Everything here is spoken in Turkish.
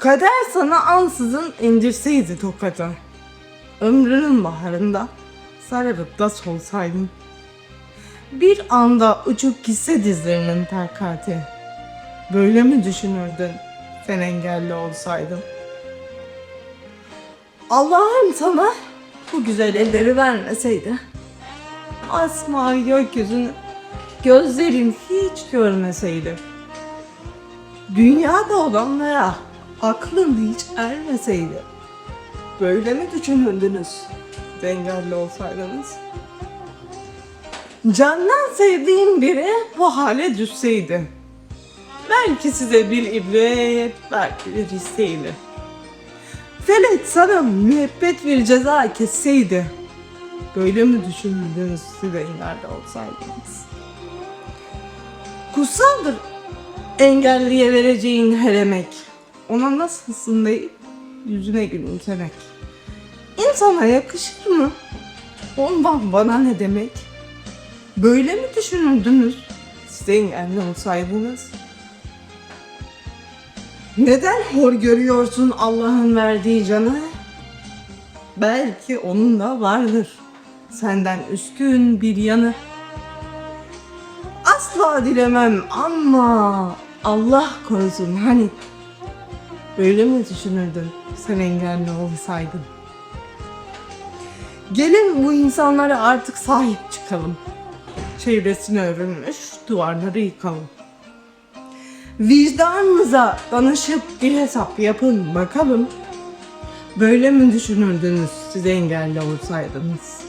Kader sana ansızın indirseydi tokadı. Ömrünün baharında sararıp da solsaydın. Bir anda uçup gitse dizlerinin takati. Böyle mi düşünürdün sen engelli olsaydın? Allah'ım sana bu güzel elleri vermeseydi. Asma gökyüzünü gözlerim hiç görmeseydi. Dünyada olanlara aklın hiç ermeseydi. Böyle mi düşünürdünüz engelli olsaydınız? Candan sevdiğim biri bu hale düşseydi. Belki size bir ibret, belki bir hisseydi. Felek sana müebbet bir ceza kesseydi. Böyle mi düşünürdünüz siz engelli olsaydınız? Kutsaldır engelliye vereceğin her emek. Ona nasılsın deyip yüzüne gülümsemek. İnsana yakışır mı? Ondan bana ne demek? Böyle mi düşünürdünüz? Siz engelli olsaydınız. Neden hor görüyorsun Allah'ın verdiği canı? Belki onun da vardır. Senden üstün bir yanı. Asla dilemem ama Allah korusun hani böyle mi düşünürdün sen engelli olsaydın? Gelin bu insanlara artık sahip çıkalım. Çevresine örülmüş duvarları yıkalım. Vicdanınıza danışıp bir hesap yapın bakalım. Böyle mi düşünürdünüz siz engelli olsaydınız?